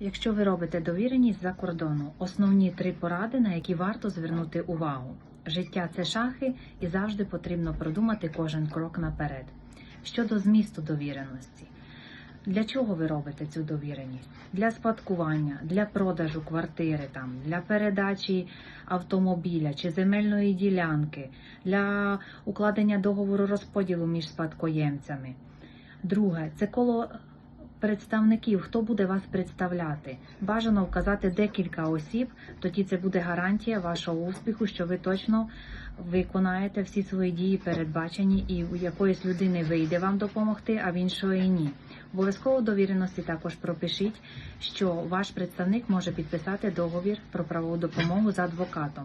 Якщо ви робите довіреність за кордону, основні три поради, на які варто звернути увагу. Життя це шахи, і завжди потрібно продумати кожен крок наперед. Щодо змісту довіреності, для чого ви робите цю довіреність? Для спадкування, для продажу квартири, там, для передачі автомобіля чи земельної ділянки, для укладення договору розподілу між спадкоємцями. Друге, це коло представників, хто буде вас представляти. Бажано вказати декілька осіб, тоді це буде гарантія вашого успіху, що ви точно виконаєте всі свої дії передбачені, і у якоїсь людини вийде вам допомогти, а в іншої ні. Обов'язково довіреності також пропишіть, що ваш представник може підписати договір про правову допомогу з адвокатом.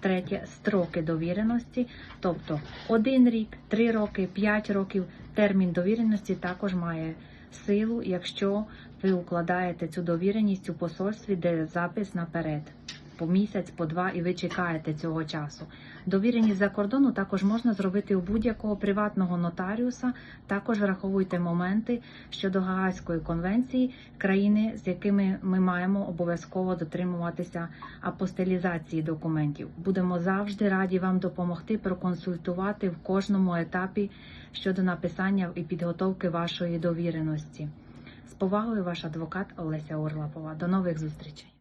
Третє строки довіреності, тобто один рік, три роки, п'ять років. Термін довіреності також має силу, якщо ви укладаєте цю довіреність у посольстві, де запис наперед. По місяць, по два, і ви чекаєте цього часу. Довіреність за кордону також можна зробити у будь-якого приватного нотаріуса. Також враховуйте моменти щодо Гаазької конвенції, країни, з якими ми маємо обов'язково дотримуватися апостилізації документів. Будемо завжди раді вам допомогти проконсультувати в кожному етапі щодо написання і підготовки вашої довіреності. З повагою, ваш адвокат Олеся Орлапова. До нових зустрічей.